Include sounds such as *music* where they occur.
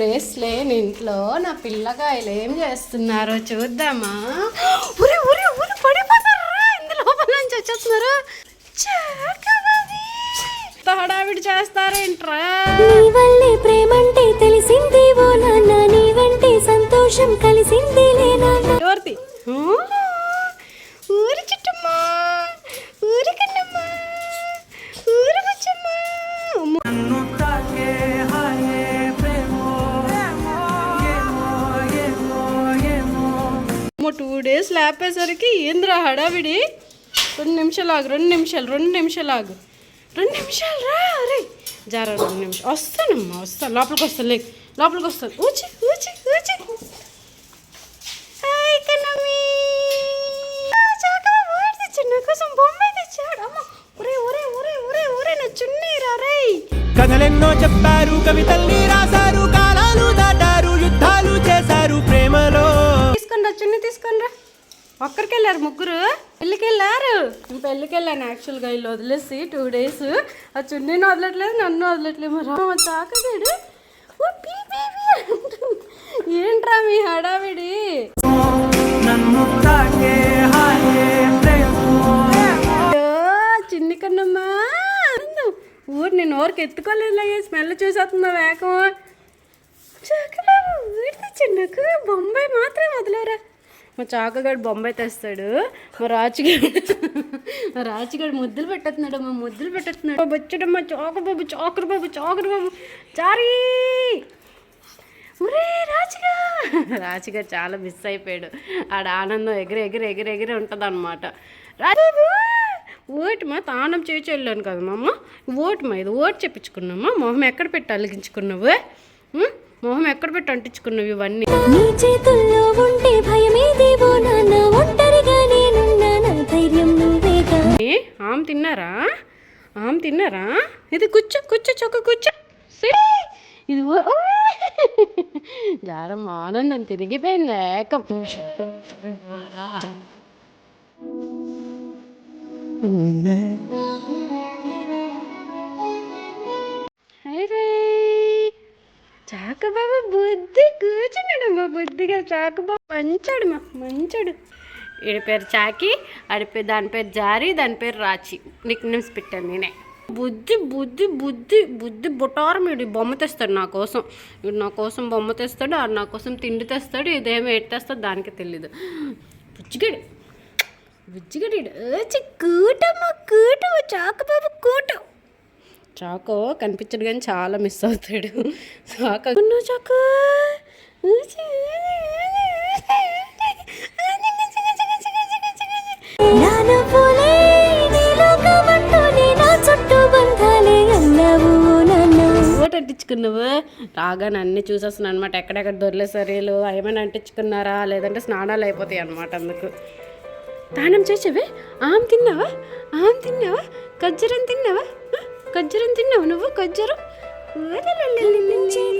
Days లేని ఇంట్లో నా పిల్లకాయలు ఏం చేస్తున్నారో చూద్దామా? ఉరి ఉరి ఉరి పడిపోతారా? ఇందు లోపల నుంచి వచ్చేస్తున్నారు? హడావిడి చేస్తారేంట్రా వల్లే ప్రేమంటే తెలిసింది ఓ నాన్న నీ వెంటే సంతోషం కలిసిందిలే నాన్న. ఎవరిది? ఊరి చుట్టమ్మా ఊరి కన్నమ్మా అమ్మో. టూ డేస్ లేపేసరికి ఏంద్రా హడావిడి? రెండు నిమిషాలు ఆగు రెండు నిమిషాలు రెండు నిమిషాలు ఆగు. రెండు నిమిషాలు రా అరే. జారా రెండు నిమిషాలు. వస్తానమ్మా వస్తాను లోపలికి వస్తాను లేక. లోపలికి వస్తాను ఊచి ఊచి ఊచి. హాయ్ కన్నమి చాకా వాడు ఒక్కరికి వెళ్ళారు ముగ్గురు? పెళ్ళికి వెళ్ళారు నేను పెళ్ళికి వెళ్ళాను యాక్చువల్గా వీళ్ళు వదిలేసి టూ డేస్ ఆ చున్నీని వదలట్లేదు నన్ను వదలట్లేదు మరి అంటుంది. ఏంట్రా మీ హడావిడి? చిన్ని కన్నమ్మా. ఊరు నేను ఊరికి ఎత్తుకోలేదు స్మెల్ చూసేస్తుందా ఊరి తెచ్చిండు బొంబాయి మాత్రమే వదిలేరా. మా చాకగాడు బొంబాయి తెస్తాడు. మా రాచుగాడు మా *laughs* రాచుగాడు ముద్దులు పెట్టేస్తున్నాడు మా ముద్దులు పెట్టేస్తున్నాడు. బొచ్చడమ్మా చాకబాబు చాకరు బాబు చాకరు బాబు చారీ ఒరే రాజుగా *laughs* రాజుగా చాలా మిస్ అయిపోయాడు. ఆడ ఆనందం ఎగిరి ఎగిరి ఎగిరి ఎగిరి ఉంటుంది అనమాట రాజు ఓటుమా తానం చేసి వెళ్ళాను కదా మా అమ్మ ఓటుమా ఇది ఓటు చెప్పించుకున్నామా? మొహం ఎక్కడ పెట్టి అలిగించుకున్నావు? మొహం ఎక్కడ పెట్టి అంటించుకున్నావు ఇవన్నీ? నీ చేతుల్లో ఉంటే భయం ఆమె తిన్నారా? ఆమె తిన్నారా? ఇది కూర్చో కూర్చో చొక్క కూర్చో. ఇది జారం ఆనందం తిరిగిపోయింది ఏకం. చాకబాబు బుద్ధి కూర్చున్నాడు మా బుద్ధిగా చాకబాబు మంచాడు మా మంచాడు. వీడి పేరు చాకి ఆడి పేరు దాని పేరు జారి దాని పేరు రాచి. నిక్ నేమ్స్ పెట్టాను నేనే. బుద్ధి బుద్ధి బుద్ధి బుద్ధి బుటారం వీడు బొమ్మ తెస్తాడు నా కోసం. వీడు నా కోసం బొమ్మ తెస్తాడు ఆడు నా కోసం తిండి తెస్తాడు ఇదేమో ఎట్టేస్తాడు దానికి తెలీదు. బుజ్జిగడు. బుజ్జిగడు వచ్చి కూటమ్మ కూటమ్మ చాకబాబు కూటం. చాకో కనిపించడు కానీ చాలా మిస్ అవుతాడు. చాకో. *laughs* చాకు చాకో. ఓటు అంటించుకున్నావు రాగానే అన్ని చూసేస్తున్నాను అనమాట ఎక్కడెక్కడ దొరలే సరేలు? ఏమైనా అంటించుకున్నారా? లేదంటే స్నానాలు అయిపోతాయి అనమాట అందుకు. దానం చేసావే? ఆమె తిన్నావా? ఆమె తిన్నావా? ఖజ్జరం తిన్నావా? ఆ? ఖజ్జరం తిన్నావు నువ్వు? ఖజ్జరం చిన్న